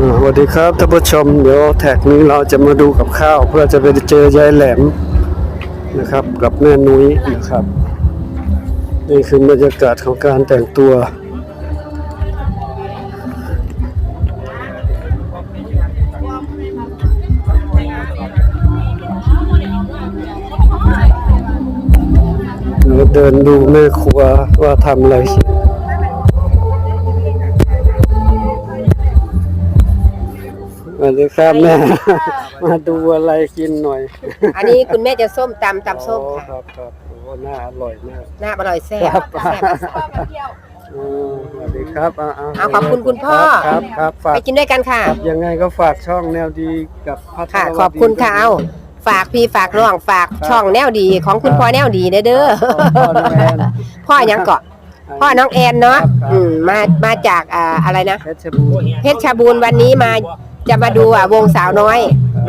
สวัสดีครับท่านผู้ชมเดี๋ยวแท็กนี้เราจะมาดูกับข้าว เพื่อจะไปเจอยายแหลมนะครับ กับแม่นุ้ยนะครับ นี่คือบรรยากาศของการแต่งตัวเราเดินดูแม่ครัวว่าทำอะไร วัสดีครับแม่ มาดูอะไรกินหน่อยอันนี้คุณแม่จะส้มตำตำส้มอ๋อคค่ะรับครับโอ้น่าอร่อยมากหน้าอร่อยแซ่บครับแซ่บ อืมสวัสดีครับอ่าเอาขอบคุณคุณพ่อ ครับครับฝากไปกินด้วยกันค่ะ ครับยังไงก็ฝากช่องแนวดีกับพัฒค่ะ นาวดีขอบคุณค่ะเอาฝากพี่ฝากน้องฝากช่องแนวดีของคุณพ่อแนวดีเด้อเด้อพ่อน้องแอนพ่อยังเกาะพ่อน้องแอนเนาะครับอืมมามาจากอ่าอะไรนะ เพชรบูรณ์เพชรบูรณ์วันนี้มา จะมาดูอะวงสาวน้อย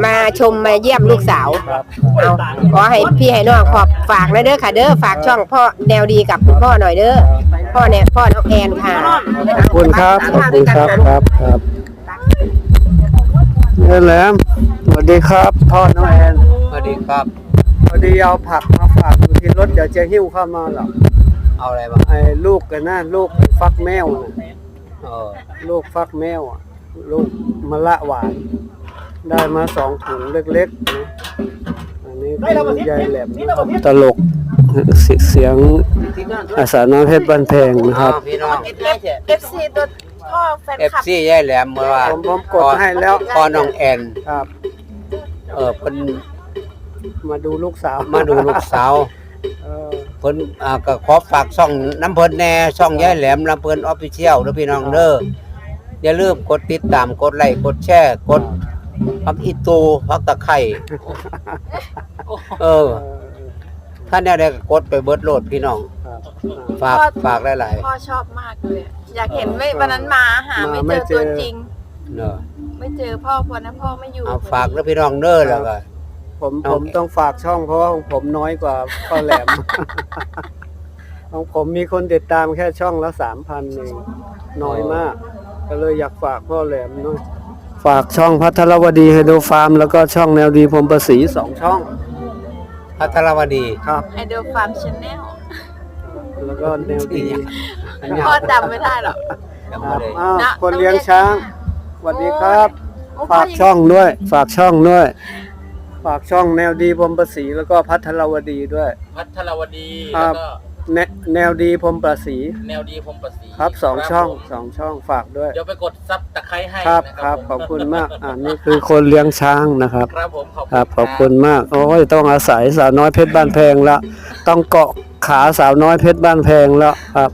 มาชมมาเยี่ยมลูกสาวครับเอาขอให้พี่ให้น้องขอบฝากนะเด้อค่ะเด้อฝากช่องพ่อแนวดีกับคุณพ่อหน่อยเด้อพ่อเนี่ยพ่อน้องแอนค่ะขอบคุณครับขอบคุณครับครับครับแม่แหลมสวัสดีครับพ่อน้องแอนสวัสดีครับพอดีเอาผักมาฝากอยู่ที่รถเดี๋ยวจะหิ้วเข้ามาหรอกเอาอะไรบ้างไอ้ลูกกันนะลูกฟักแมวนะเออลูกฟักแมวอะ ลูกมะละหวาน ได้มาสองถุงเล็กๆนะอันนี้คือยายแหลมนะครับตลกเสีเสียงอาสาน้อยเพชรบ้านแพงนะคอ้ารับวพี่น้องเอฟซีตัวพ่อแฟนเอฟคลับซียายแหลมมาว่าผมผมกดให้แล้วพอน้องแอนครับ เออเพิ่นมาดูลูกสาวมาดูลูกสาวเออเพิ่นอ่าก็ขอฝากช่องน้ำเพิ่นแน่ช่องยายแหลมลำเพิ่นออฟฟิเชียลเด้อพี่น้องเด้อ อย่าลืมกดติดตามกดไลค์กดแชร์กดพักอีตูพักตะไคร้เออเออถ้าแนวใดก็กดไปเบิดโหลดพี่น้องครับฝากฝากหลาย พ่อชอบมากเลยอยากเห็นไม่วันนั้นมาหามาไม่ไม่เจอเจอ ตัวจริง ๆเด้อไม่เจอพ่อวันนั้นพ่อไม่อยู่เอาฝากเด้อพี่น้องเด้อแล้วก็ ผมเอาผมต้องฝากช่องเพราะว่าของผมน้อยกว่าพ่อแหลม ของผมมีคนติดตามแค่ช่องละสามพันเองน้อยมาก ก็เลยอยากฝากพ่อแหลมหน้อยฝากช่องพัทรวดีไฮโดรฟาร์มแล้วก็ช่องแนวดีพรหมประสีสองช่องพัทรวดี ครับไอเดลฟาร์มชาแนลแล้วก็แนวดีอันนี้พ่อจำไม่ได้หรอก จำคบ่รับได้ อ้าวนะ คนเลี้ยงช้างสวัสดีครับโอ้พ่ฝากยังช่องด้วย ฝากช่องด้วย ฝากช่องแนวดีพรหมประสีแล้วก็พัทรวดีด้วย พัทรวดี ครัแล้บวก็ แนแนวดีพรหมประสีแนวดีพรหมประสีครับสองช่องผมสองช่องฝากด้วย เดี๋ยวไปกดซับตะไคร้ให้ครับนะครับขอบคุณมากอ่านี่คือคนเลี้ยงช้างนะครับ ครับผมขอบครับขอบคุณมากโอ้ยต้องอาศัยสาวน้อยเพชรบ้านแพงละต้องเกาะขาสาวน้อยเพชรบ้านแพงแล้วครับ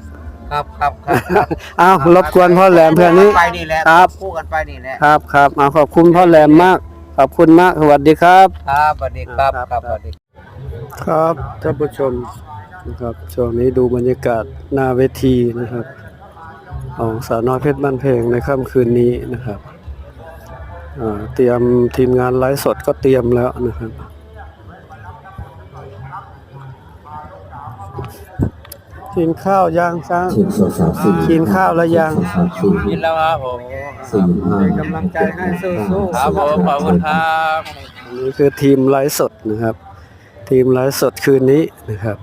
ครับครับครับครับ อ้าวรบกวนพ่อแหลมเพื่อนนี้ ไปนี่แหละครับ คู่กันไปนี่แหละครับครับเอาขอบคุณพ่อแหลมมาก ขอบคุณมากสวัสดีครับ ครับสวัสดีครับครับครับสวัสดี ครับท่านผู้ชม นะครับช่วงนี้ดูบรรยากาศหน้าเวทีนะครับของสาวน้อยเพชรบ้านเพลงในค่ำคืนนี้นะครับอ่าเตรียมทีมงานไลฟ์สดก็เตรียมแล้วนะครับกินข้าวย่างช้างทีมสาวสาวสี่กินข้าวแล้วยังสาวสี่ยินแล้วครับผมสี่ห้าเป็นกำลังใจให้สู้ๆครับผมขอบคุณครับอันนี้คือทีมไลฟ์สดนะครับ ทีมไลฟ์สดคืนนี้นะครับ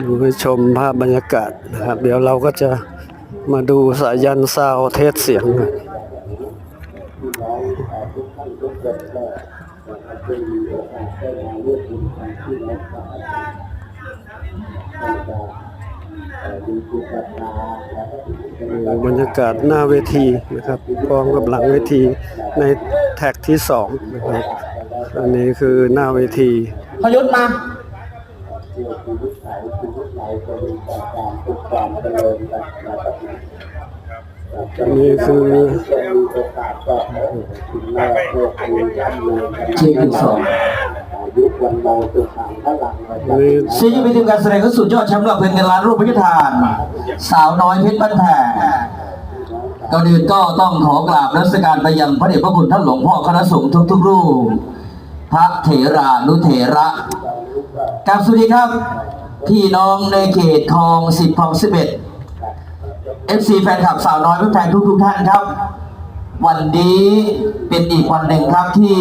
ดูให้ชมภาพบรรยากาศนะครับ เดี๋ยวเราก็จะมาดูสายันซาวเทสเสียงบรรยากาศหน้าเวทีนะครับพร้อมกับหลังเวทีในแท็กที่สองนะครับอันนี้คือหน้าเวทีพยุ ทธมาอันนี้คือทีมที่สองอันนี้ซีจะเป็นทีมการแสดงที่สุดยอดแชมป์หลักเพลงเงินล้านรูปพิจทาน สาวน้อยเพชรบ้านแพงก่อนอื่นก็ต้องขอกราบรัศการไปยังพระเดชพระคุณท่านหลวงพ่อคณะสงฆ์ทุกๆรูป พระเถรานุเถระกราบสวัสดีครับ พี่น้องในเขตคลองสิบคลองสิบเอ็ด FC แฟนคลับสาวน้อยเพื่อนแฟนทุกทุกๆท่านครับ วันนี้เป็นอีกวันหนึ่งครับที่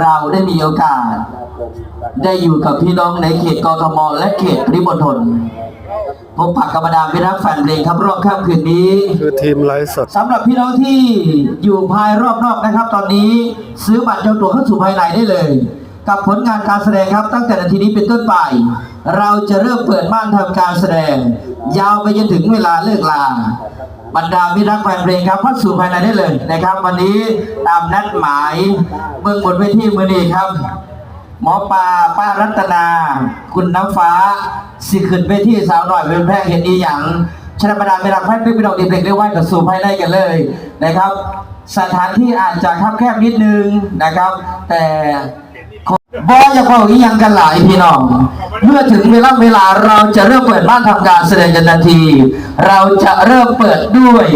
เราได้มีโอกาส ได้อยู่กับพี่น้องในเขตกทมและเขตปริมณฑลพบปะกับบรรดาพี่รักแฟนเพลงครับรอบค่ำคืนนี้ คือทีมไลฟ์สดสำหรับพี่น้องที่อยู่ภายรอบนอกนะครับ ตอนนี้ซื้อบัตรจองตั๋วเข้าสู่ภายในได้เลย กับผลงานการแสดงครับตั้งแต่นาทีนี้เป็นต้นไป เราจะเริ่มเปิดม่านทำการแสดง ยาวไปจนถึงเวลาเลิกลาบรรดามิรักแฟนเพลงครับเข้าสู่ภายในได้เลยนะครับ วันนี้ตามนัดหมายเมืองบนเวทีมือนี้ครับ หมอปลาป้ารัตนา คุณน้ำฟ้า สิขึ้นไปที่สาวหน่อยเป็นแพร่เห็นดีอย่างชนะบรรดาไม่รักแฟนเพทย์พี่น้องเด็กๆได้ไหวกับสู่ภายในกันเลยนะครับ สถานที่อาจจะคับแคบนิดนึงนะครับ แต่ บอจะเข้าอีหยังกันหลายพี่น้อง เมื่อถึงเวลาเวลาเราจะเริ่มเปิดบ้านทำการแสดงกันทันที เราจะเริ่มเปิดด้วย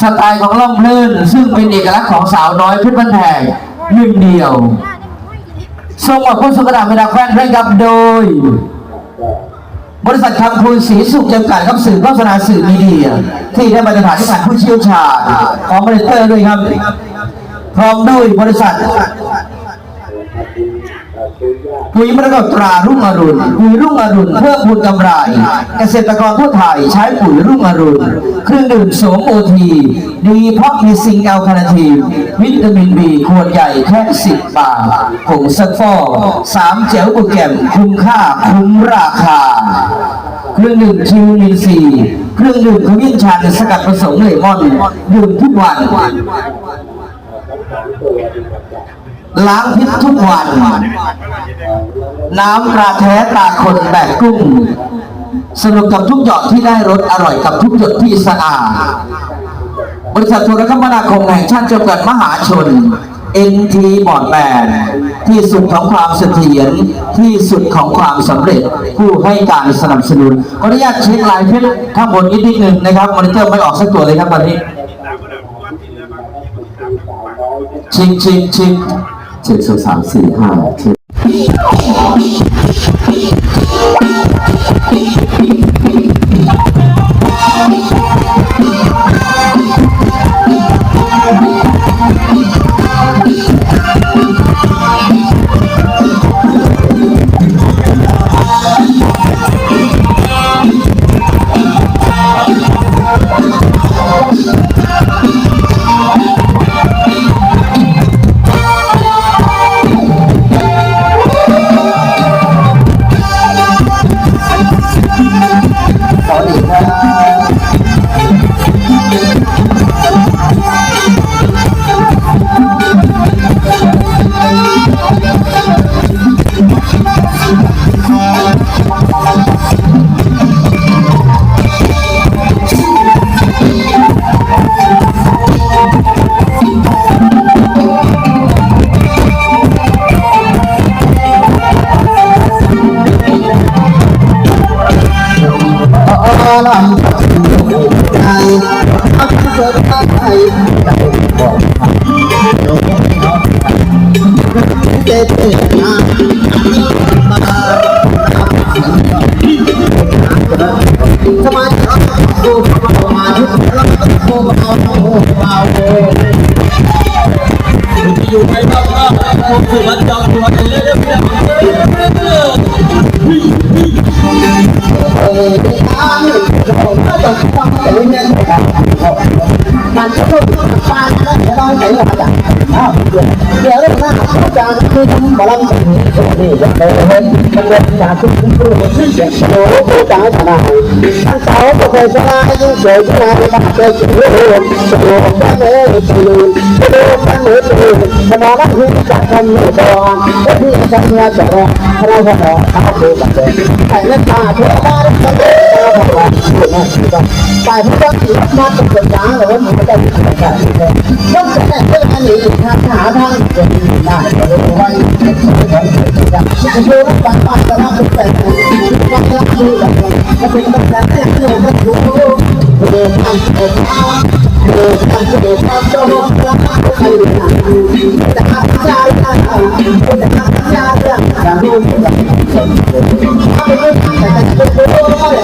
สไตล์ของล่องเพลินซึ่งเป็นเอกลักษณ์ของสาวน้อยเพชรบันแพงหนึ่งเดียวส่งออกพ้นสุกดาเวลาแควนให้กับโดย บริษัทคำพูนสีสุขจำกัดครับสื่อโฆษณาสื่อมีเดีย ที่ได้มาตรฐานที่ผ่านผู้เชี่ยวชาญของบริษัทด้วยครับ พร้อมด้วยบริษัท ปุ๋ยมรดกตรารุ่งอรุณปุ๋ยรุ่งอรุณเพิ่มพูนกำไร เกษตรกรทั่วไทยใช้ปุ๋ยรุ่งอรุณเครื่องดื่มโสมโอที ดีเพราะมีซิงแอลคาเนทีนวิตามินบีขวดใหญ่แค่สิบบาทผงซักฟอกสามเจลโปรแกรมคุ้มค่าคุ้มราคา เครื่องดื่มคิวมินซีเครื่องดื่มขมิ้นชันสกัดผสมเลมอนดื่มทุกวัน ล้างพิษทุกวัน น้ำปลาแท้ตาคนแบกกุ้ง สนุกกับทุกหยอดที่ได้รสอร่อยกับทุกหยดที่สะอาด บริษัทโทรคมนาคมแห่งชาติจำกัดมหาชน NT บอร์ดแบนที่สุดของความเสถียรที่สุดของความสำเร็จ ผู้ให้การสนับสนุนขออนุญาตเช็คลายเพชรข้างบนนิดนิดนึงนะครับมอนิเตอร์ไม่ออกสักตัวเลยครับตอนนี้ชิงชิงชิง เจ็ดสองสามสี่ห้าเจ็ด 我们不怕苦，不怕累，我们不怕苦，不怕累，我们不怕苦，不怕累，我们不怕苦，不怕累。 การที่เราทำการนั้นจะต้องใช้อรอย่างเดี๋ยวเรื่องหน้าอาจารย์คือทำบาลังสิ่งนี้นี่จะเป็นมันเป็รจากคุณคุครที่เด็กโตผู้จ่ายชนะท่านสาวก็เคยชนะยิ่งสวยที่นายบ้านเคยสวยโลกสวยแค่ไหนสวยโลกแค่ไหนสวยสมองที่จรทำอยู่ตลอดที่จะทำงานตลอดเราก็ต้องทำเพื่อกันแต่เล่นตาเพื่อบ้านกัน แต่พวกเราถือมาเป็นคนจ้างเราวมันก็จด้ทำได้ต้องแต่เพื่อนหนี้ทางหาทางจะดีได้เราไว้จะโยนไปไปแต่ลกันแต่ละคนว่าจะดูแบบมันเป็นแบบนั้นเราไม่รู้เดินทางเดินทางเดินทางเดินทางจะรู้ว่าใครเป็นใครนต่ข้าพเจ้าแต่ข้าพเจ้าจะรู้แบบนั้นถ้าไม่รู้แต่จะรู้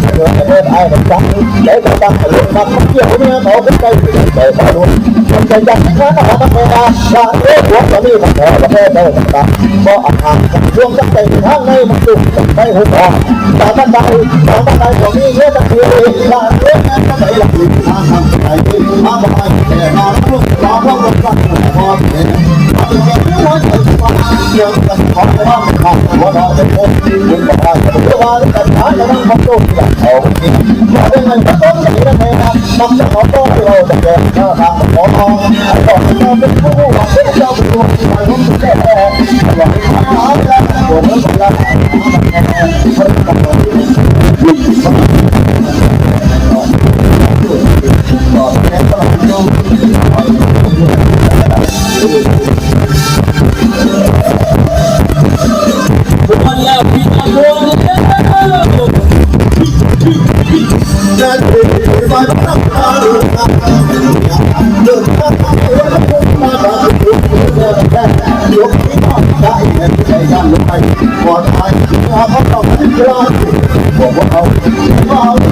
xuống ngựa ở bên ai mình cắn để cậu ta mình luôn mà không chịu nữa cậu cũng đây để cậu luôn. Mình cần dành quá nó đã bắt đầu ra và ế của cậu đi mà cậu và ế đâu cậu ta. Có ẩm hàng cậu xuống chắc đây tháng nay mình dùng cậu tay hụt hò và bắt đầu và bắt đầu cậu đi ế chắc đi. Và ế chắc đây là gì mà cậu tay đi. Mà bỏ ai Wow.